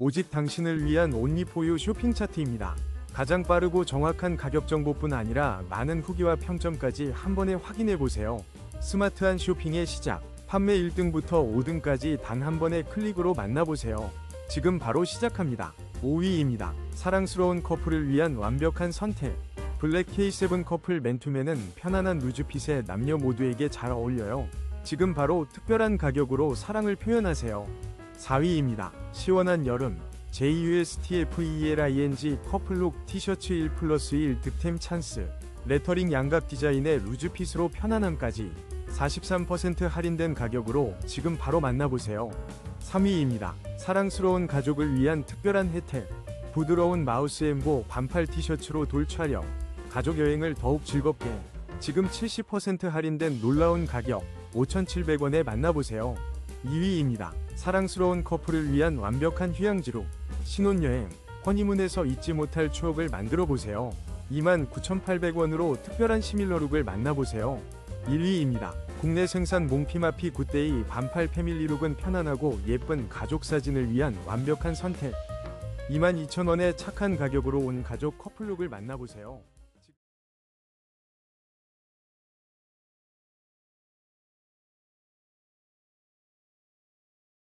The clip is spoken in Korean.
오직 당신을 위한 온리포유 쇼핑 차트입니다. 가장 빠르고 정확한 가격 정보뿐 아니라 많은 후기와 평점까지 한 번에 확인해 보세요. 스마트한 쇼핑의 시작. 판매 1등부터 5등까지 단 한 번의 클릭으로 만나보세요. 지금 바로 시작합니다. 5위입니다. 사랑스러운 커플을 위한 완벽한 선택. 블랙 K7 커플 맨투맨은 편안한 누즈핏에 남녀 모두에게 잘 어울려요. 지금 바로 특별한 가격으로 사랑을 표현하세요. 4위입니다. 시원한 여름. JUSTFELING 커플룩 티셔츠 1 플러스 1 득템 찬스. 레터링 양갑 디자인의 루즈핏으로 편안함까지 43% 할인된 가격으로 지금 바로 만나보세요. 3위입니다. 사랑스러운 가족을 위한 특별한 혜택. 부드러운 마우스 엠보 반팔 티셔츠로 돌 촬영. 가족 여행을 더욱 즐겁게. 지금 70% 할인된 놀라운 가격 5,700원에 만나보세요. 2위입니다. 사랑스러운 커플을 위한 완벽한 휴양지로 신혼여행, 허니문에서 잊지 못할 추억을 만들어 보세요. 29,800원으로 특별한 시밀러룩을 만나보세요. 1위입니다. 국내 생산 몽피마피 굿데이 반팔 패밀리룩은 편안하고 예쁜 가족 사진을 위한 완벽한 선택. 22,000원의 착한 가격으로 온 가족 커플룩을 만나보세요.